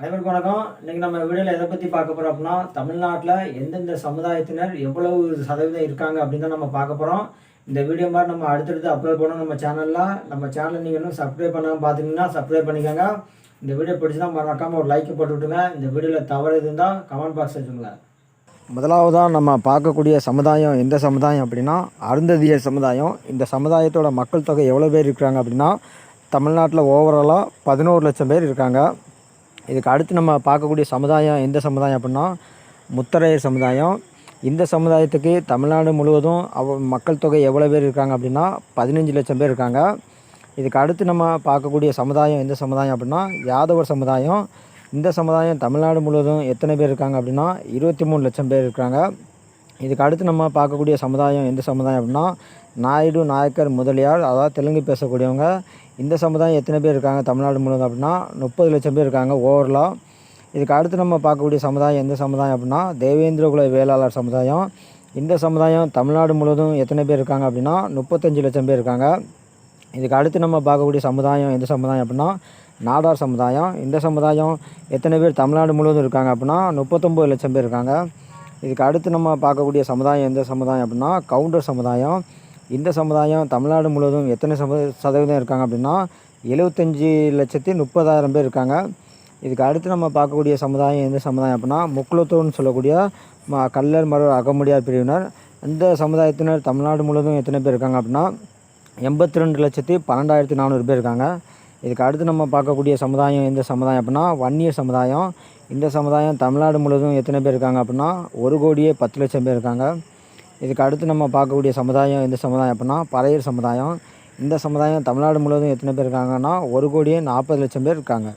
அனைவருக்கும் வணக்கம். இன்னைக்கு நம்ம வீடியோவில் எதை பற்றி பார்க்க போகிறோம் அப்படின்னா தமிழ்நாட்டில் எந்தெந்த சமுதாயத்தினர் எவ்வளவு சதவீதம் இருக்காங்க அப்படின்னு தான் நம்ம பார்க்க போகிறோம் இந்த வீடியோ மாதிரி நம்ம அடுத்தடுத்து அப்லோட் பண்ணோம் நம்ம சேனலில் நம்ம சேனலை நீங்கள் இன்னும் சப்ஸ்கிரைப் பண்ணாமல் பார்த்தீங்கன்னா சப்ஸ்கிரைப் பண்ணிக்கோங்க. இந்த வீடியோ பிடிச்சினா மறக்காமல் ஒரு லைக் போட்டு விட்டுங்க இந்த வீடியோவில் தவறு இருந்தால் கமெண்ட் பாக்ஸ் வச்சுக்கோங்க முதலாவதாக நம்ம பார்க்கக்கூடிய சமுதாயம் எந்த சமுதாயம் அப்படின்னா அருந்ததியர் சமுதாயம். இந்த சமுதாயத்தோட மக்கள் தொகை எவ்வளோ பேர் இருக்கிறாங்க அப்படின்னா தமிழ்நாட்டில் ஓவராலாக பதினோரு லட்சம் பேர் இருக்காங்க. இதுக்கு அடுத்து நம்ம பார்க்கக்கூடிய சமுதாயம் எந்த சமுதாயம் அப்படின்னா முத்தரையர் சமுதாயம். இந்த சமுதாயத்துக்கு தமிழ்நாடு முழுவதும் அவ மக்கள் தொகை எவ்வளோ பேர் இருக்காங்க அப்படின்னா பதினஞ்சு லட்சம் பேர் இருக்காங்க. இதுக்கு அடுத்து நம்ம பார்க்கக்கூடிய சமுதாயம் எந்த சமுதாயம் அப்படின்னா யாதவர் சமுதாயம். இந்த சமுதாயம் தமிழ்நாடு முழுவதும் எத்தனை பேர் இருக்காங்க அப்படின்னா இருபத்தி மூணு லட்சம் பேர் இருக்காங்க. இதுக்கு அடுத்து நம்ம பார்க்கக்கூடிய சமுதாயம் எந்த சமுதாயம் அப்படின்னா நாயுடு நாயக்கர் முதலியார் அதாவது தெலுங்கு பேசக்கூடியவங்க. இந்த சமுதாயம் எத்தனை பேர் இருக்காங்க? தமிழ்நாடு முழுவதும் அப்படின்னா முப்பது லட்சம் பேர் இருக்காங்க ஓவரலாக இதுக்கு அடுத்து நம்ம பார்க்கக்கூடிய சமுதாயம் எந்த சமுதாயம் அப்படின்னா தேவேந்திரகுல வேளாளர் சமுதாயம். இந்த சமுதாயம் தமிழ்நாடு முழுவதும் எத்தனை பேர் இருக்காங்க அப்படின்னா முப்பத்தஞ்சு லட்சம் பேர் இருக்காங்க. இதுக்கு அடுத்து நம்ம பார்க்கக்கூடிய சமுதாயம் எந்த சமுதாயம் அப்படின்னா நாடார் சமுதாயம். இந்த சமுதாயம் எத்தனை பேர் தமிழ்நாடு முழுவதும் இருக்காங்க அப்படின்னா முப்பத்தொம்பது லட்சம் பேர் இருக்காங்க. இதுக்கு அடுத்து நம்ம பார்க்கக்கூடிய சமுதாயம் எந்த சமுதாயம் அப்படின்னா கவுண்டர் சமுதாயம். இந்த சமுதாயம் தமிழ்நாடு முழுவதும் எத்தனை சம சதவீதம் இருக்காங்க அப்படின்னா எழுபத்தஞ்சி லட்சத்தி முப்பதாயிரம் பேர் இருக்காங்க. இதுக்கு அடுத்து நம்ம பார்க்கக்கூடிய சமுதாயம் எந்த சமுதாயம் அப்படின்னா முக்குலத்தோர்னு சொல்லக்கூடிய ம கல்லர் மர அகமுடியார் பிரிவினர். இந்த சமுதாயத்தினர் தமிழ்நாடு முழுவதும் எத்தனை பேர் இருக்காங்க அப்படின்னா எண்பத்தி ரெண்டு லட்சத்தி பன்னெண்டாயிரத்தி நானூறு பேர் இருக்காங்க. இதுக்கு அடுத்து நம்ம பார்க்கக்கூடிய சமுதாயம் எந்த சமுதாயம் அப்படின்னா வன்னியர் சமுதாயம். இந்த சமுதாயம் தமிழ்நாடு முழுவதும் எத்தனை பேர் இருக்காங்க அப்படின்னா ஒரு கோடியே பத்து லட்சம் பேர் இருக்காங்க. இதுக்கு அடுத்து நம்ம பார்க்கக்கூடிய சமுதாயம் எந்த சமுதாயம் அப்படின்னா பறையர் சமுதாயம். இந்த சமுதாயம் தமிழ்நாடு முழுவதும் எத்தனை பேர் இருக்காங்கன்னா ஒரு கோடியே நாற்பது லட்சம் பேர் இருக்காங்க.